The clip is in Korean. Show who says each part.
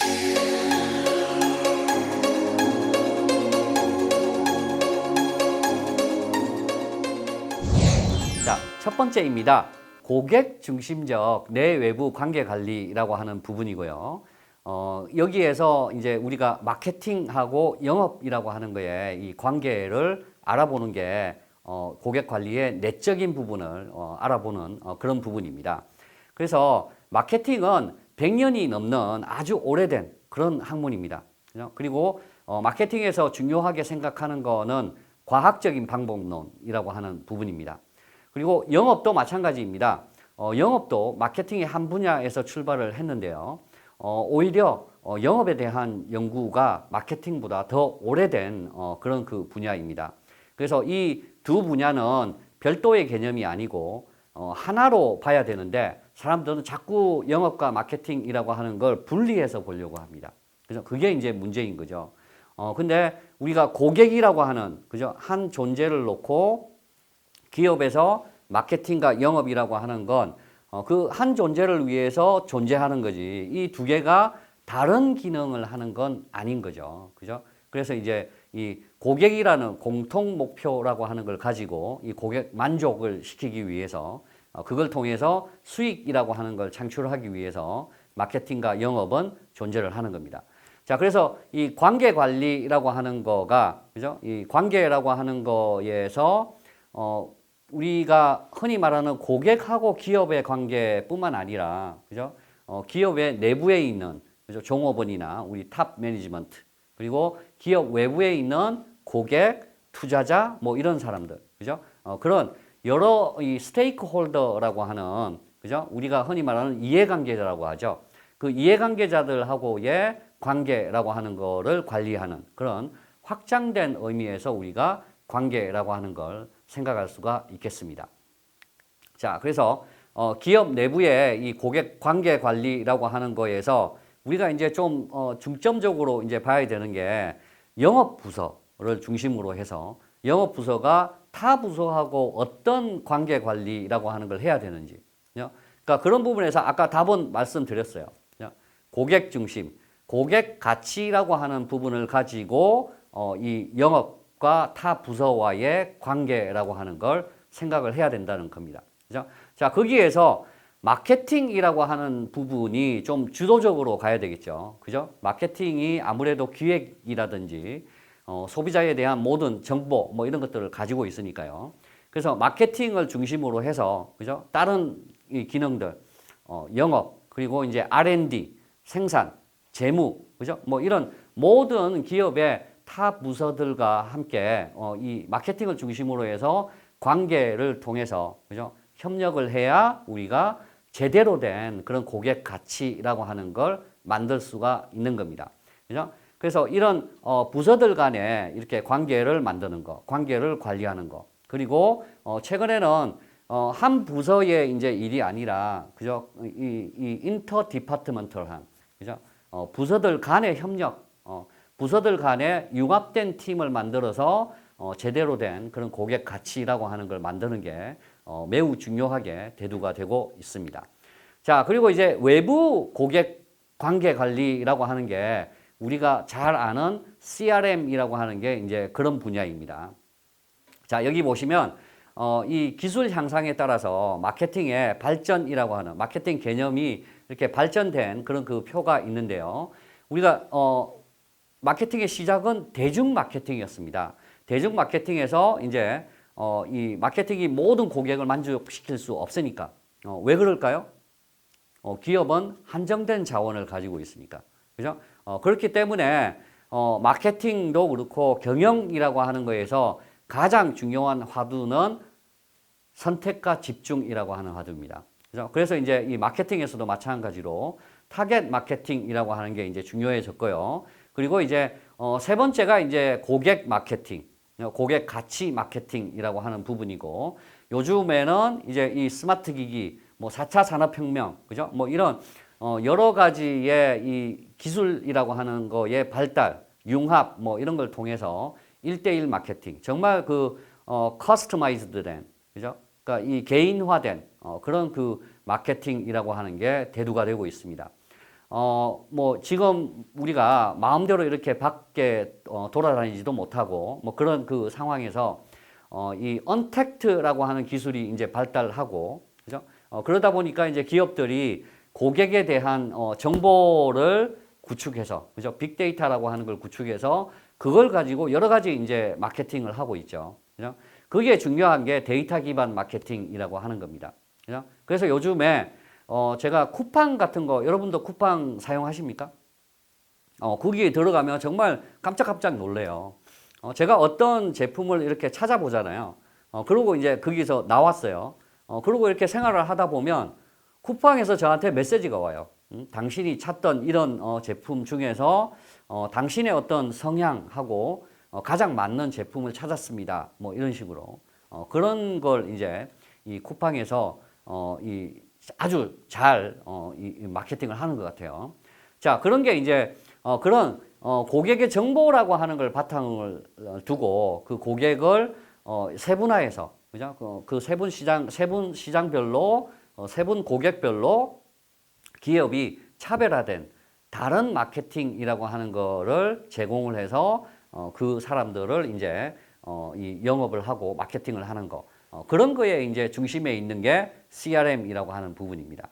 Speaker 1: 자, 첫 번째입니다. 고객 중심적 내외부 관계 관리라고 하는 부분이고요. 어, 여기에서 이제 우리가 마케팅하고 영업이라고 하는 거에 이 관계를 알아보는 게 어, 고객 관리의 내적인 부분을 어, 알아보는 어, 그런 부분입니다. 그래서 마케팅은 100년이 넘는 아주 오래된 그런 학문입니다. 그리고 어, 마케팅에서 중요하게 생각하는 거는 과학적인 방법론이라고 하는 부분입니다. 그리고 영업도 마찬가지입니다. 어, 영업도 마케팅의 한 분야에서 출발을 했는데요. 어, 오히려 어, 영업에 대한 연구가 마케팅보다 더 오래된 어, 그런 그 분야입니다. 그래서 이 두 분야는 별도의 개념이 아니고 어, 하나로 봐야 되는데 사람들은 자꾸 영업과 마케팅이라고 하는 걸 분리해서 보려고 합니다. 그죠? 그게 이제 문제인 거죠. 어, 근데 우리가 고객이라고 하는 그죠? 한 존재를 놓고 기업에서 마케팅과 영업이라고 하는 건 그한 존재를 위해서 존재하는 거지. 이 두 개가 다른 기능을 하는 건 아닌 거죠. 그죠? 그래서 이제 이 고객이라는 공통 목표라고 하는 걸 가지고 이 고객 만족을 시키기 위해서 어, 그걸 통해서 수익이라고 하는 걸 창출하기 위해서 마케팅과 영업은 존재를 하는 겁니다. 자, 그래서 이 관계 관리라고 하는 거가 그죠? 이 관계라고 하는 거에서 어 우리가 흔히 말하는 고객하고 기업의 관계뿐만 아니라 그죠? 어 기업의 내부에 있는 그죠? 종업원이나 우리 탑 매니지먼트 그리고 기업 외부에 있는 고객, 투자자 뭐 이런 사람들 그죠? 어 그런 여러 이 스테이크 홀더라고 하는 그죠? 우리가 흔히 말하는 이해관계자라고 하죠. 그 이해관계자들하고의 관계라고 하는 거를 관리하는 그런 확장된 의미에서 우리가 관계라고 하는 걸 생각할 수가 있겠습니다. 자, 그래서 어, 기업 내부의 이 고객 관계 관리라고 하는 거에서 우리가 이제 좀 어, 중점적으로 이제 봐야 되는 게 영업 부서를 중심으로 해서 영업 부서가 타 부서하고 어떤 관계 관리라고 하는 걸 해야 되는지. 그러니까 그런 부분에서 아까 답은 말씀드렸어요. 고객 중심, 고객 가치라고 하는 부분을 가지고 어, 이 영업과 타 부서와의 관계라고 하는 걸 생각을 해야 된다는 겁니다. 그죠? 자, 거기에서 마케팅이라고 하는 부분이 좀 주도적으로 가야 되겠죠. 그죠? 마케팅이 아무래도 기획이라든지 어, 소비자에 대한 모든 정보 뭐 이런 것들을 가지고 있으니까요. 그래서 마케팅을 중심으로 해서 그죠? 다른 이 기능들 어, 영업 그리고 이제 R&D 생산 재무 그죠? 뭐 이런 모든 기업의 타 부서들과 함께 어, 이 마케팅을 중심으로 해서 관계를 통해서 그죠? 협력을 해야 우리가 제대로 된 그런 고객 가치라고 하는 걸 만들 수가 있는 겁니다. 그죠? 그래서 이런 어, 부서들 간에 이렇게 관계를 만드는 거, 관계를 관리하는 거. 그리고 어, 최근에는 어, 한 부서의 이제 일이 아니라 그죠? 이, 이 인터 디파트먼털한 그죠? 어, 부서들 간의 협력, 어, 부서들 간에 융합된 팀을 만들어서 어, 제대로 된 그런 고객 가치라고 하는 걸 만드는 게 어, 매우 중요하게 대두가 되고 있습니다. 자, 그리고 이제 외부 고객 관계 관리라고 하는 게 우리가 잘 아는 CRM이라고 하는 게 이제 그런 분야입니다. 자, 여기 보시면 어, 이 기술 향상에 따라서 마케팅의 발전이라고 하는 마케팅 개념이 이렇게 발전된 그런 그 표가 있는데요. 우리가 어, 마케팅의 시작은 대중 마케팅이었습니다. 대중 마케팅에서 이제 어, 이 마케팅이 모든 고객을 만족시킬 수 없으니까 어, 왜 그럴까요? 어, 기업은 한정된 자원을 가지고 있으니까 그죠? 어, 그렇기 때문에 어, 마케팅도 그렇고 경영이라고 하는 거에서 가장 중요한 화두는 선택과 집중이라고 하는 화두입니다. 그죠? 그래서 이제 이 마케팅에서도 마찬가지로 타겟 마케팅이라고 하는 게 이제 중요해졌고요. 그리고 이제 어, 세 번째가 이제 고객 마케팅, 고객 가치 마케팅이라고 하는 부분이고 요즘에는 이제 이 스마트 기기, 뭐 4차 산업혁명, 그죠? 뭐 이런 어, 여러 가지의 이 기술이라고 하는 거의 발달, 융합 뭐 이런 걸 통해서 1대1 마케팅, 정말 그 어, 커스터마이즈드 된, 그죠? 그러니까 이 개인화된 어, 그런 그 마케팅이라고 하는 게 대두가 되고 있습니다. 어, 뭐 지금 우리가 마음대로 이렇게 밖에 어, 돌아다니지도 못하고 뭐 그런 그 상황에서 어, 이 언택트라고 하는 기술이 이제 발달하고 그죠? 어, 그러다 보니까 이제 기업들이 고객에 대한 어, 정보를 구축해서 그죠? 빅데이터라고 하는 걸 구축해서 그걸 가지고 여러 가지 이제 마케팅을 하고 있죠. 그죠? 그게 중요한 게 데이터 기반 마케팅이라고 하는 겁니다. 그죠? 그래서 요즘에 어, 제가 쿠팡 같은 거 여러분도 쿠팡 사용하십니까? 어, 거기에 들어가면 정말 깜짝깜짝 놀래요. 어, 제가 어떤 제품을 이렇게 찾아보잖아요. 어, 그러고 이제 거기서 나왔어요. 어, 그러고 이렇게 생활을 하다 보면 쿠팡에서 저한테 메시지가 와요. 음, 당신이 찾던 이런 어, 제품 중에서 어, 당신의 어떤 성향하고 어, 가장 맞는 제품을 찾았습니다. 뭐 이런 식으로 어, 그런 걸 이제 이 쿠팡에서 어, 이 아주 잘 어, 이, 이 마케팅을 하는 것 같아요. 자 그런 게 이제 어, 그런 어, 고객의 정보라고 하는 걸 바탕을 어, 두고 그 고객을 어, 세분화해서 그죠? 그, 그 세분 시장 세분 시장별로 어, 세분 고객별로 기업이 차별화된 다른 마케팅이라고 하는 거를 제공을 해서 어, 그 사람들을 이제 어, 이 영업을 하고 마케팅을 하는 거 어, 그런 거에 이제 중심에 있는 게 CRM이라고 하는 부분입니다.